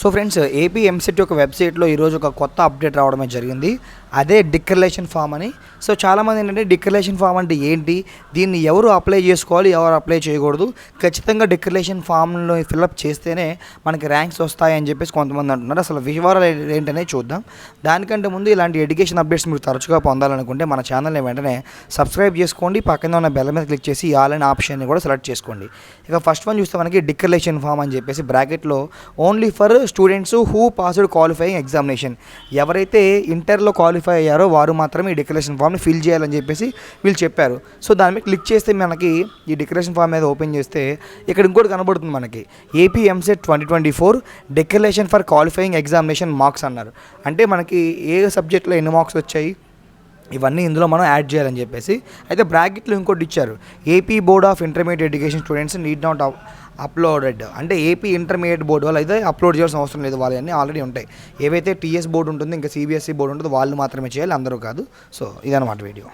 So friends AP EAMCET యొక్క వెబ్సైట్లో ఈరోజు ఒక కొత్త అప్డేట్ రావడమే జరిగింది. అదే డిక్లరేషన్ ఫామ్ అని. సో చాలామంది ఏంటంటే డిక్లరేషన్ ఫామ్ అంటే ఏంటి? దీన్ని ఎవరు అప్లై చేసుకోవాలి? ఎవరు అప్లై చేయకూడదు? ఖచ్చితంగా డిక్లరేషన్ ఫామ్లో ఫిల్అప్ చేస్తేనే మనకి ర్యాంక్స్ వస్తాయని చెప్పేసి కొంతమంది అంటున్నారు. అసలు వివరాలు ఏంటనే చూద్దాం. దానికంటే ముందు ఇలాంటి ఎడ్యుకేషన్ అప్డేట్స్ మీరు తరచుగా పొందాలనుకుంటే మన ఛానల్ని వెంటనే సబ్స్క్రైబ్ చేసుకోండి. పక్కన ఉన్న బెల్ మీద క్లిక్ చేసి ఆల్ అనే ఆప్షన్ని కూడా సెలెక్ట్ చేసుకోండి. ఇక ఫస్ట్ వన్ చూస్తే మనకి డిక్లరేషన్ ఫామ్ అని చెప్పేసి బ్రాకెట్లో only for students who passed qualifying examination ఎవరైతే ఇంటర్లో క్వాలిఫై అయ్యారో వారు మాత్రమే ఈ డిక్లరేషన్ ఫామ్ని ఫిల్ చేయాలని చెప్పేసి వీళ్ళు చెప్పారు. సో దాని మీద క్లిక్ చేస్తే మనకి ఈ డిక్లరేషన్ ఫామ్ మీద ఓపెన్ చేస్తే ఇక్కడ ఇంకోటి కనబడుతుంది మనకి. AP EAMCET twenty twenty four declaration for qualifying examination marks అన్నారు. అంటే మనకి ఏ సబ్జెక్ట్లో ఎన్ని మార్క్స్ వచ్చాయి? ఇవన్నీ ఇందులో మనం యాడ్ చేయాలని చెప్పేసి. అయితే బ్రాకెట్లో ఇంకోటి ఇచ్చారు. AP board of intermediate education students need not uploaded. అంటే ఏపీ ఇంటర్మీడియట్ బోర్డు వాళ్ళు అయితే అప్లోడ్ చేయాల్సిన అవసరం లేదు. వాళ్ళన్నీ ఆల్రెడీ ఉంటాయి. ఏవైతే టీఎస్ బోర్డు ఉంటుందో ఇంకా సిబిఎస్ఈ బోర్డు ఉంటుందో వాళ్ళు మాత్రమే చేయాలి అందరూ కాదు. సో ఇదనమాట వీడియో.